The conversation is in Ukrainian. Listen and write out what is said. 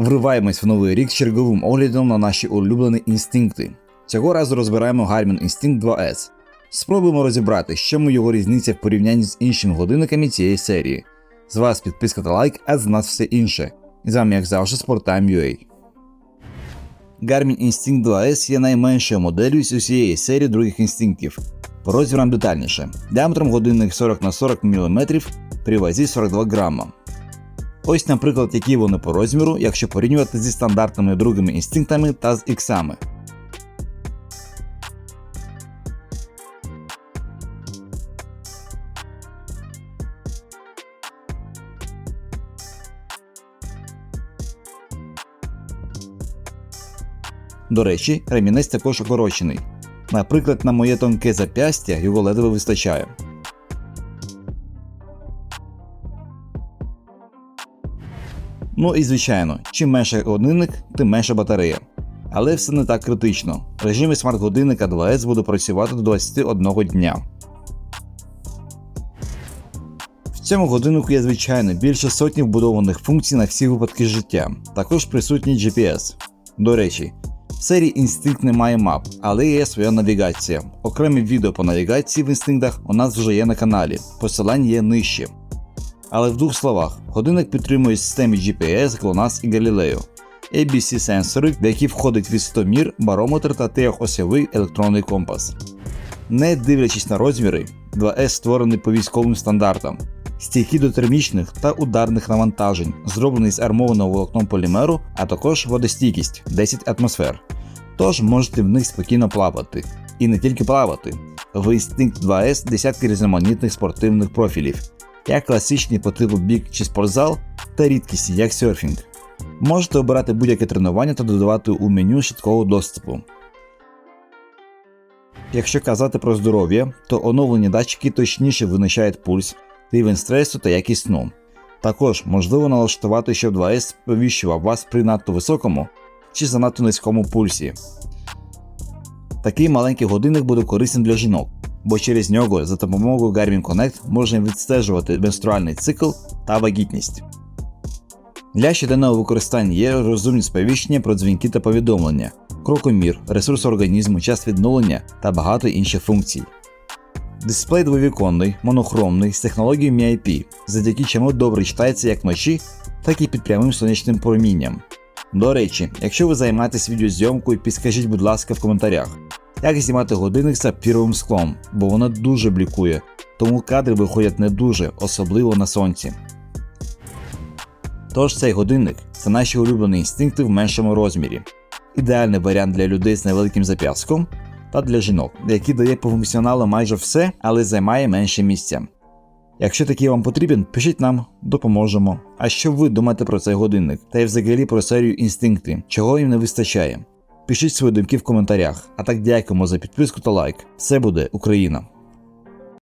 Вриваємось в новий рік з черговим оглядом на наші улюблені інстинкти. Цього разу розбираємо Garmin Instinct 2S. Спробуємо розібрати, що ми його різниця в порівнянні з іншими годинниками цієї серії. З вас підписка та лайк, а з нас все інше. І з вами, як завжди, Sporttime.ua. Garmin Instinct 2S є найменшою моделлю з усієї серії других інстинктів. По розмірам детальніше. Діаметром годинник 40 на 40 мм при вазі 42 грама. Ось, наприклад, які вони по розміру, якщо порівнювати зі стандартними другими інстинктами та з іксами. До речі, ремінець також укорочений. Наприклад, на моє тонке зап'ястя його ледве вистачає. Ну і звичайно, чим менше годинник, тим менша батарея. Але все не так критично. В режимі смарт-годинника 2S буде працювати до 21 дня. В цьому годиннику є звичайно більше сотні вбудованих функцій на всі випадки життя. Також присутній GPS. До речі, в серії Instinct немає мап, але є своя навігація. Окремі відео по навігації в інстинктах у нас вже є на каналі, посилання є нижче. Але в двох словах, годинник підтримує системи GPS, GLONASS і Galileo, ABC сенсори, в які входить висотомір, барометр та трьохосьовий електронний компас. Не дивлячись на розміри, 2S створений по військовим стандартам, стійкі до термічних та ударних навантажень, зроблений з армованого волокном полімеру, а також водостійкість 10 атмосфер. Тож можете в них спокійно плавати. І не тільки плавати. В Instinct 2S десятки різноманітних спортивних профілів, як класичні по типу бік чи спортзал, та рідкісні, як серфінг. Можете обирати будь-яке тренування та додавати у меню швидкого доступу. Якщо казати про здоров'я, то оновлені датчики точніше визначають пульс, рівень стресу та якість сну. Також можливо налаштувати, щоб 2S сповіщував вас при надто високому чи занадто низькому пульсі. Такий маленький годинник буде корисним для жінок, бо через нього за допомогою Garmin Connect можна відстежувати менструальний цикл та вагітність. Для щоденного використання є розумні сповіщення про дзвінки та повідомлення, крокомір, ресурс організму, час відновлення та багато інших функцій. Дисплей двовіконний, монохромний з технологією MIP, завдяки чому добре читається як вночі, так і під прямим сонячним промінням. До речі, якщо ви займаєтесь відеозйомкою, підскажіть, будь ласка, в коментарях, як знімати годинник з сапфіровим склом, бо воно дуже блікує, тому кадри виходять не дуже, особливо на сонці. Тож цей годинник це наші улюблені інстинкти в меншому розмірі. Ідеальний варіант для людей з невеликим зап'ястком та для жінок, який дає по функціоналу майже все, але займає менше місця. Якщо такий вам потрібен, пишіть нам, допоможемо. А що ви думаєте про цей годинник та й взагалі про серію інстинкти, чого їм не вистачає? Пишіть свої думки в коментарях. А так дякуємо за підписку та лайк. Все буде Україна!